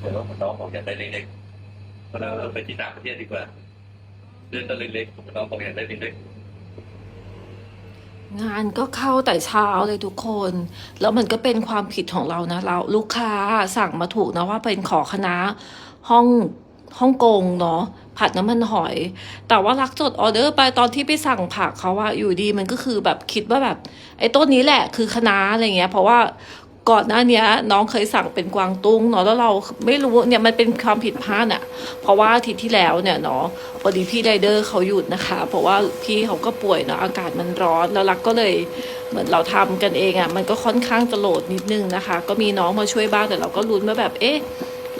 เดี๋ยวน้องบอกอยากได้เล็กๆเพราะเราไปที่ต่างประเทศดีกว่าเรื่องต้นเล็กๆน้องบอกอยากได้เล็กๆงานก็เข้าแต่เช้าเลยทุกคน แล้วมันก็เป็นความผิดของเรานะ เราลูกค้าสั่งมาถูกนะว่าเป็นขอคณะห้องฮ่องกงเนาะผัดน้ำมันหอย แต่ว่ารักจดออเดอร์ไปตอนที่ไปสั่งผักเขาว่าอยู่ดีมันก็คือแบบคิดว่าแบบ ไอ้ต้นนี้แหละคือคณะอะไรเงี้ย เพราะว่า ก่อนหน้านี้น้องเคยสั่งเป็นกวางตุ้งเนาะแล้วเราไม่รู้เนี่ยมันเป็นความผิดพลาดอะเพราะว่าอาทิตย์ที่แล้วเนี่ยเนาะพอดีพี่ไรเดอร์เขาหยุดนะคะ เพราะว่าพี่เขาก็ป่วยเนาะอากาศมันร้อนแล้วรักก็เลยเหมือนเราทำกันเองอะ่ะมันก็ค่อนข้างจะโหลดนิดนึงนะคะ ก็มีน้องมาช่วยบ้างแต่เราก็ลุ้นว่าแบบเอ๊ะ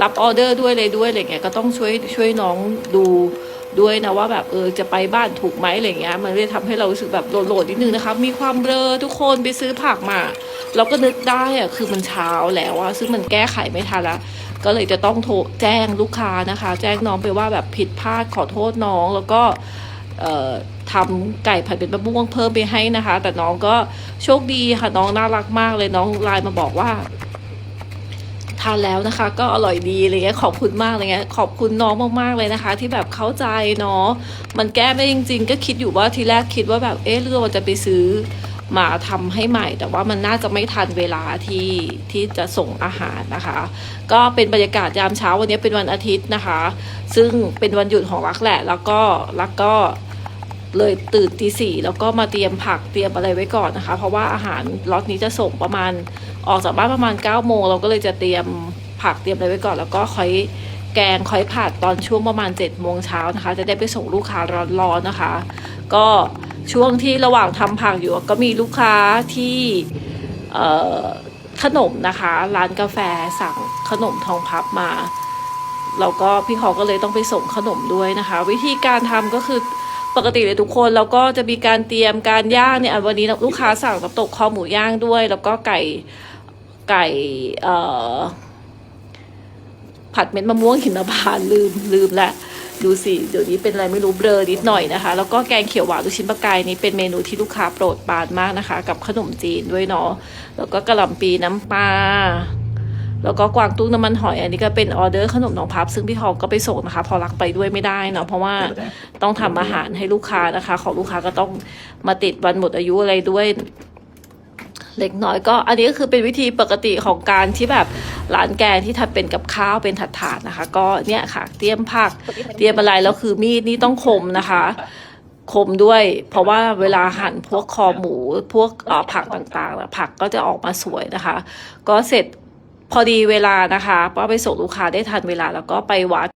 รับออเดอร์ด้วยเลยด้วยอะไรเงี้ยก็ต้องช่วยช่วยน้องดู ด้วยนะว่าแบบเออจะไปบ้านถูกไหมอะไรเงี้ยมันเลยทำให้เรารู้สึกแบบโหลดนิดนึงนะคะมีความเบลอทุกคนไปซื้อผักมา เราก็นึกได้อะคือมันเช้าแล้วอะซึ่งมันแก้ไขไม่ทันละก็เลยจะต้องโทรแจ้งลูกค้านะคะ แจ้งน้องไปว่าแบบผิดพลาดขอโทษน้องแล้วก็เออทำไก่ผัดเป็นมะม่วงเพิ่มไปให้นะคะ แต่น้องก็โชคดีค่ะน้องน่ารักมากเลยน้องไลน์มาบอกว่า ทานแล้วนะคะ ก็อร่อยดีอะไรเงี้ยขอบคุณมากเลยเงี้ยขอบคุณน้องมากๆเลยนะคะ ที่แบบเข้าใจเนาะมันแก้ไม่จริง ๆ ก็คิดอยู่ว่าทีแรกคิดว่าแบบเอ๊ะเรื่องจะไปซื้อมาทำให้ใหม่ แต่ว่ามันน่าจะไม่ทันเวลาที่ที่จะส่งอาหารนะคะ ก็เป็นบรรยากาศยามเช้าวันนี้เป็นวันอาทิตย์นะคะ ซึ่งเป็นวันหยุดของรักแหละ แล้วก็รักก็เลยตื่นตีสี่แล้วก็มาเตรียมผักเตรียมอะไรไว้ก่อนนะคะ เพราะว่าอาหารล็อตนี้จะส่งประมาณ ออกจากบ้านประมาณ9ก้าโมงเราก็เลยจะเตรียมผักเตรียมอะไรไว้ก่อน แล้วก็ค่อยแกงค่อยผัดตอนช่วงประมาณ7จ็ดโมงเช้านะคะ จะได้ไปส่งลูกค้าร้อนๆนะคะ ก็ช่วงที่ระหว่างทำผักอยู่ก็มีลูกค้าที่ขนมนะคะ ร้านกาแฟสั่งขนมทองพับมาแล้วก็พี่เขาก็เลยต้องไปส่งขนมด้วยนะคะ วิธีการทำก็คือ ปกติเลยทุกคนแล้วก็จะมีการเตรียมการย่างเนี่ยวันนี้ลูกค้าสั่งน้ำตกคอหมูย่างด้วย แล้วก็ไก่ไก่เอ่อผัดเม็ดมะม่วงหิมพานลืมลืมละดูสิเดี๋ยวนี้เป็นอะไรไม่รู้เบลอนิดหน่อยนะคะ แล้วก็แกงเขียวหวานลูกชิ้นปลากายนี้เป็นเมนูที่ลูกค้าโปรดปรานมากนะคะ กับขนมจีนด้วยเนาะแล้วก็กระหล่ำปีน้ำปลา แล้วก็กวางตุ้งน้ำมันหอยอันนี้ก็เป็นออเดอร์ขนมน้องพับ ซึ่งพี่ทองก็ไปส่งนะคะพอรักไปด้วยไม่ได้เนาะเพราะว่าต้องทำอาหารให้ลูกค้านะคะ ของลูกค้าก็ต้องมาติดวันหมดอายุอะไรด้วยเล็กน้อยก็อันนี้ก็คือเป็นวิธีปกติของการที่แบบร้านแกงที่ทำเป็นกับข้าวเป็นถาดๆนะคะ ก็เนี่ยค่ะเตรียมผักเตรียมอะไรแล้วคือมีดนี่ต้องคมนะคะคมด้วย เพราะว่าเวลาหั่นพวกคอหมูพวกผักต่างๆ ผักก็จะออกมาสวยนะคะ ก็เสร็จ พอดีเวลานะคะป้าไปส่งลูกค้าได้ทันเวลาแล้วก็ไปวัด